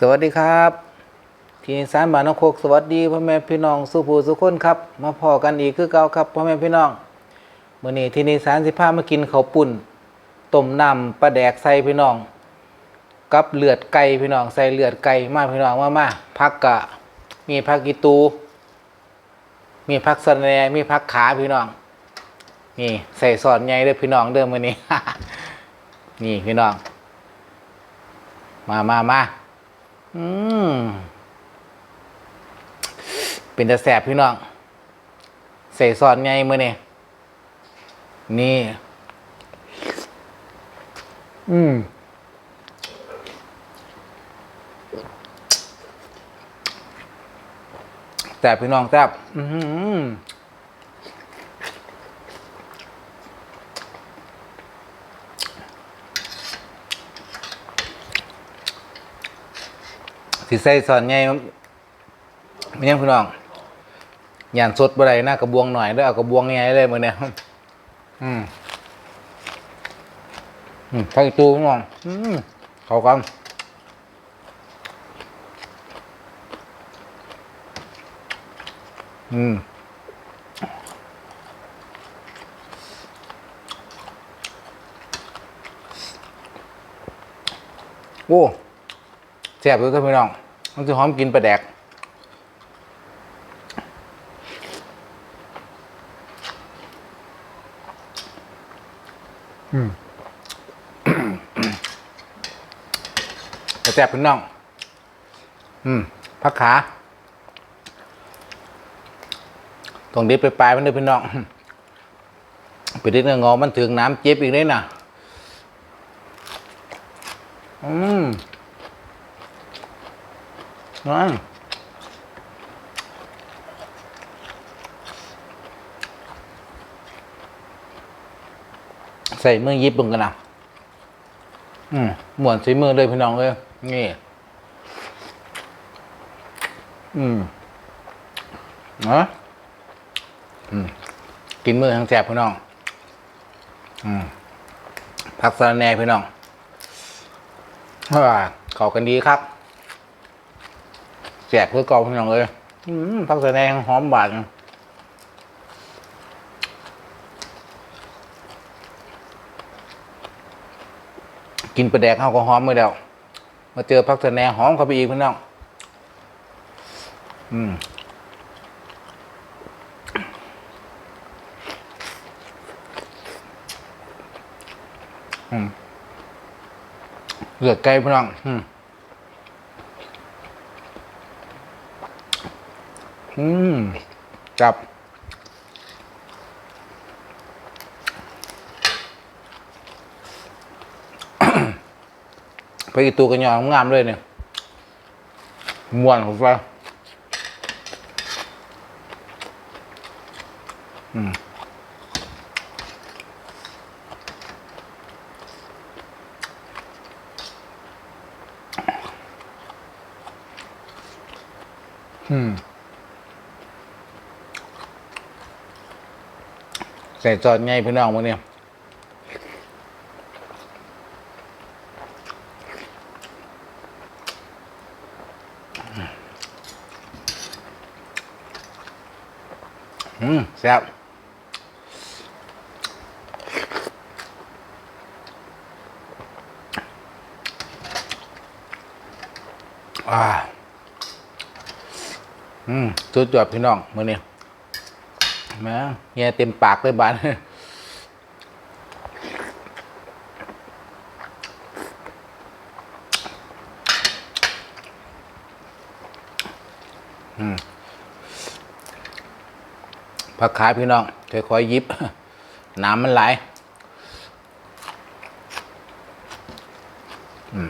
สวัสดีครับทีนิสานบานนโคกสวัสดีพ่อแม่พี่น้องสุภูสุคนครับ มาพอกันอีกคือเก่าครับพ่อแม่พี่น้องมื้อนี้ทีนิสานสิพามากินข้าวปุ่นต้มน้ำปลาแดกใส่พี่น้อง กับเลือดไก่พี่น้องใส่เลือดไก่มาพี่น้องมามาผักกะ มีผักกีตู มีผักสะแหนมีผักขาพี่น้อง นี่ใส่ซอสใหญ่เด้อพี่น้องเด้อมื้อนี้นี่พี่น้อง มามามา อืมเป็นตะแสบพี่น้องใส่ซอสไงมือนี่นี่ อืมแต่บพี่น้องแซ่บอือ สิใส่ซอสไงไม่ยังพี่น้องย่านสดบ่ได้นะกระบวงหน่อยเด้อเอากระบวงใหญ่เลยมื้อเนี้ยอืมอืมใส่ตูพี่น้องอืมเข้ากันอืมโอ้ แซ่บเลยครับพี่น้องมันจะหอมกินปลาแดกแต่แซ่บพี่น้อง อืมพักขาตรงนี้ไปปลายมันเลยพี่น้องไปดิ้นงอมันถึงน้ำเจ็บอีกเลยนะอืม นั่นใส่มือยิบบึงกันนะอืมหมวนสีมือเลยพี่น้องเลยนี่ อืมเนาะอืม กินมือทั้งแสบพี่น้อง อืมผักสะระแหน่พี่น้องว่าเข้ากันดีครับ แสบเพื่อเกาพี่น้องเลยอืมผักสะระแหน่หอมบาดกินปลาแดกเข้าก็หอมมือเดียวมาเจอผักสะแหนหอมเข้าไปอีกพี่น้อง อืมอืมเลือดไก่พี่น้อง อืม อืมจับไปอีกตัวกันยองงามเลยเนี่ยมวนของเราอืมอืม ใส่จอดไงพี่น้องมึงเนี่ยอืมแซ่บอ่า อืมสุดยอดพี่น้องมื้อนี้ แม่เฮียเต็มปากเลยบานผักขายพี่น้องค่อยๆหยิบน้ำมันไหลอืม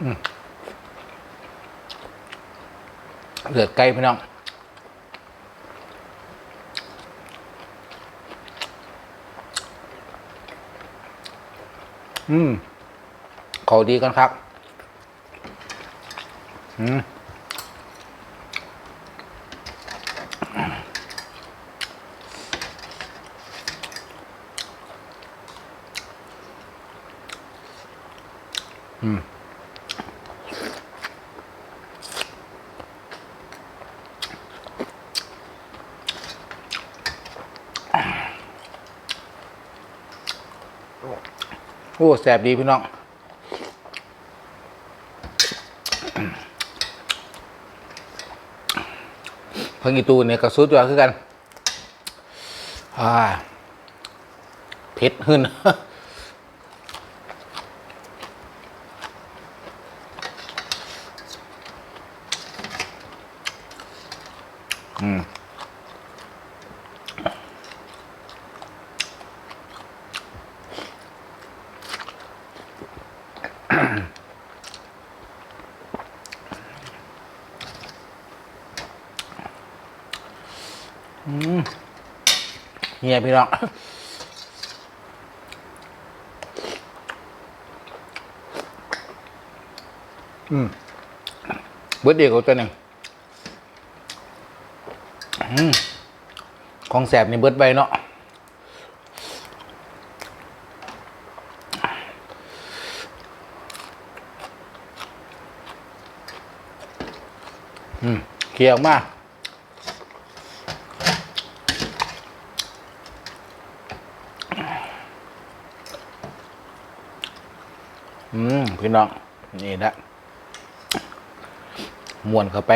เลือดไก่พี่น้องอืมขอดีกันครับ อืมอืม แสบดีพี่น้องพังอีตูเนี่ยกระซุดยอดคือกันอ่าเผ็ดขึ้น อืม เฮียพี่น้องอืมเบิดเดียวกับตัวหนึ่งอืมของแสบนี่เบิดไปเนาะอืมเคี่ยวมาก อืมพี่น้อง นี่นะมวนเข้าไป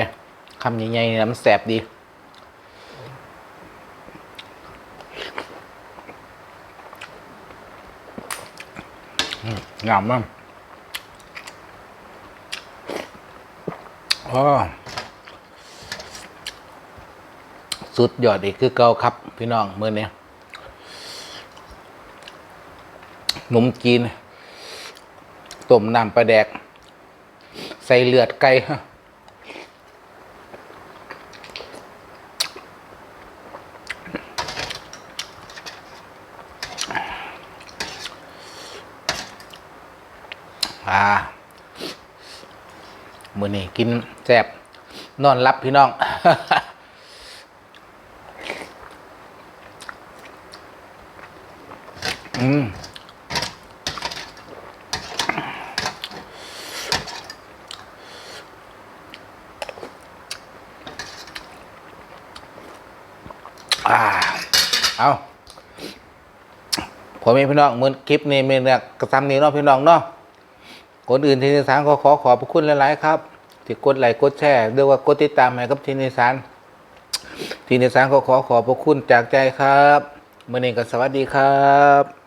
คำใหญ่ๆนี่นะมันแสบดี งามมากอ๋อสุดยอดอีกคือเก่าครับ พี่น้องเมื่อนี้หนมจีน ต้มน้ำปลาแดก ใส่เลือดไก่อ่ามือนี้กินแซ่บนอนรับพี่น้อง อืม เอาผมมีพี่น้องเหมือนคลิปนี้มีเนี่ยกระทำนี้เนาะพี่น้องเนาะคนอื่นทีนิสานก็ขอขอบพระคุณหลาย ๆ ครับ ที่กดไลค์กดแชร์เรียกว่ากดติดตามให้กับทีนิสานทีนิสานก็ขอขอบพระคุณจากใจครับมื่อนี้ก็สวัสดีครับ